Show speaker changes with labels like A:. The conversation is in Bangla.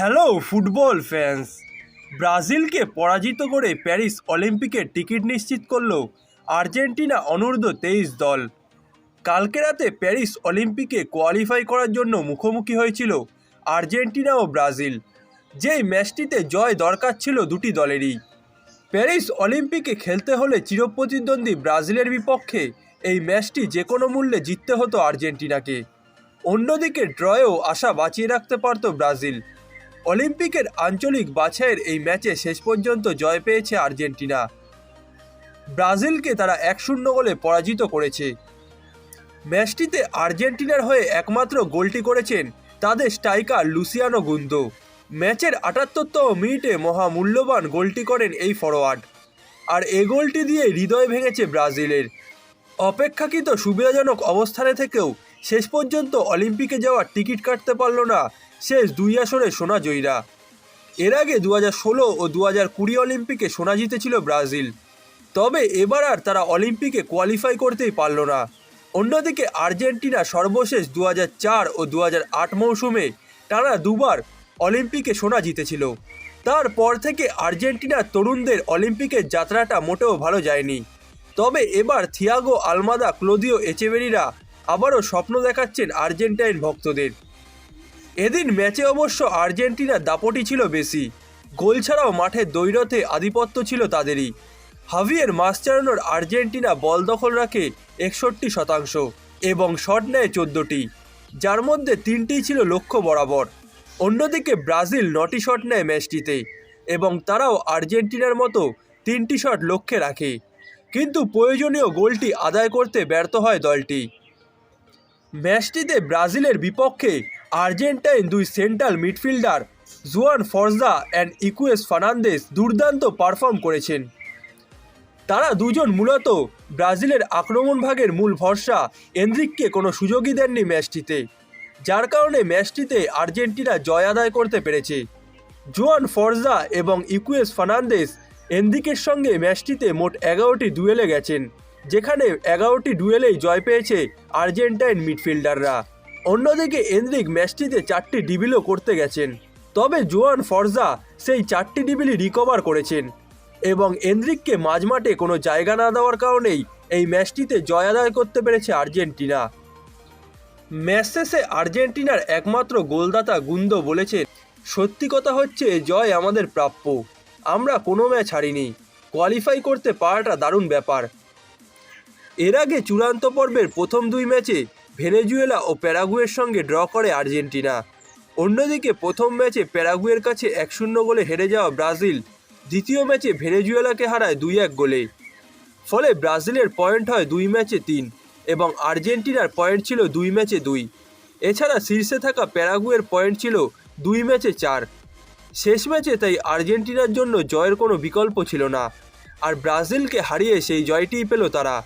A: হ্যালো ফুটবল ফ্যান্স ব্রাজিলকে পরাজিত করে প্যারিস অলিম্পিকের টিকিট নিশ্চিত করল আর্জেন্টিনা অনূর্ধ্ব তেইশ দল। কালকে রাতে প্যারিস অলিম্পিকে কোয়ালিফাই করার জন্য মুখোমুখি হয়েছিল আর্জেন্টিনা ও ব্রাজিল। যেই ম্যাচটিতে জয় দরকার ছিল দুটি দলেরই। প্যারিস অলিম্পিকে খেলতে হলে চিরপ্রতিদ্বন্দ্বী ব্রাজিলের বিপক্ষে এই ম্যাচটি যে কোনো মূল্যে জিততে হতো আর্জেন্টিনাকে। অন্যদিকে ড্রয়েও আশা বাঁচিয়ে রাখতে পারত ব্রাজিল। অলিম্পিকের আঞ্চলিক বাছাইয়ের এই ম্যাচে শেষ পর্যন্ত জয় পেয়েছে আর্জেন্টিনা। ব্রাজিলকে তারা এক শূন্য গোলে পরাজিত করেছে। ম্যাচটিতে আর্জেন্টিনার হয়ে একমাত্র গোলটি করেছেন তাদের স্ট্রাইকার লুসিয়ানো গুন্দো। ম্যাচের আটাত্তরতম মিনিটে মহামূল্যবান গোলটি করেন এই ফরোয়ার্ড। আর এ গোলটি দিয়ে হৃদয় ভেঙেছে ব্রাজিলের। অপেক্ষাকৃত সুবিধাজনক অবস্থানে থেকেও শেষ পর্যন্ত অলিম্পিকে যাওয়ার টিকিট কাটতে পারল না। শেষ দুই আসরে সোনা জয়ীরা। এর আগে দু ষোলো ও দু কুড়ি অলিম্পিকে সোনা জিতেছিল ব্রাজিল। তবে এবার আর তারা অলিম্পিকে কোয়ালিফাই করতেই পারল না। অন্যদিকে আর্জেন্টিনা সর্বশেষ দু চার ও দু মৌসুমে টানা দুবার অলিম্পিকে সোনা জিতেছিল। তারপর থেকে আর্জেন্টিনার তরুণদের অলিম্পিকের যাত্রাটা মোটেও ভালো যায়নি। তবে এবার থিয়াগো আলমাদা ক্লোদিও এচেবেরিরা আবারও স্বপ্ন দেখাচ্ছেন আর্জেন্টাইন ভক্তদের। এদিন ম্যাচে অবশ্য আর্জেন্টিনার দাপটি ছিল বেশি। গোল ছাড়াও মাঠের দৈরথে আধিপত্য ছিল তাদেরই। হাভিয়ের মাস্টারানোর আর্জেন্টিনা বল দখল রাখে একষট্টি শতাংশ এবং শট নেয় চোদ্দোটি। যার মধ্যে তিনটিই ছিল লক্ষ্য বরাবর। অন্যদিকে ব্রাজিল নটি শট নেয় ম্যাচটিতে এবং তারাও আর্জেন্টিনার মতো তিনটি শট লক্ষ্যে রাখে। কিন্তু প্রয়োজনীয় গোলটি আদায় করতে ব্যর্থ হয় দলটি। ম্যাচটিতে ব্রাজিলের বিপক্ষে আর্জেন্টাইন দুই সেন্ট্রাল মিডফিল্ডার জুয়ান ফর্জা অ্যান্ড ইকুয়েস ফার্নান্দেস দুর্দান্ত পারফর্ম করেছেন। তারা দুজন মূলত ব্রাজিলের আক্রমণ ভাগের মূল ভরসা এন্দ্রিককে কোনো সুযোগই দেননি ম্যাচটিতে, যার কারণে ম্যাচটিতে আর্জেন্টিনা জয় আদায় করতে পেরেছে। জোয়ান ফর্জা এবং ইকুয়েস ফার্নান্দেস এন্দ্রিকের সঙ্গে ম্যাচটিতে মোট এগারোটি ডুয়েলে গেছেন। যেখানে এগারোটি ডুয়েলেই জয় পেয়েছে আর্জেন্টাইন মিডফিল্ডাররা। অন্যদিকে এন্দ্রিক ম্যাচটিতে চারটি ডিবিলও করতে গেছেন। তবে জোয়ান ফর্জা সেই চারটি ডিবিলি রিকভার করেছেন এবং এনরিককে মাঝমাঠে কোনো জায়গা না দেওয়ার কারণেই এই ম্যাচটিতে জয় আদায় করতে পেরেছে আর্জেন্টিনা। ম্যাচ শেষে আর্জেন্টিনার একমাত্র গোলদাতা গুন্দ বলেছেন, সত্যি কথা হচ্ছে জয় আমাদের প্রাপ্য। আমরা কোনো ম্যাচ হারিনি। কোয়ালিফাই করতে পারাটা দারুণ ব্যাপার। এর আগে চূড়ান্ত পর্বের প্রথম দুই ম্যাচে ভেনেজুয়েলা ও প্যারাগুয়ের সঙ্গে ড্র করে আর্জেন্টিনা। অন্যদিকে প্রথম ম্যাচে প্যারাগুয়ের কাছে এক শূন্য গোলে হেরে যাওয়া ব্রাজিল, দ্বিতীয় ম্যাচে ভেনেজুয়েলাকে হারায় দুই এক গোলে। ফলে ব্রাজিলের পয়েন্ট হয় দুই ম্যাচে তিন এবং আর্জেন্টিনার পয়েন্ট ছিল দুই ম্যাচে দুই। এছাড়া শীর্ষে থাকা প্যারাগুয়ের পয়েন্ট ছিল দুই ম্যাচে চার। শেষ ম্যাচে তাই আর্জেন্টিনার জন্য জয়ের কোনো বিকল্প ছিল না। আর ব্রাজিলকে হারিয়ে সেই জয়টিই পেল তারা।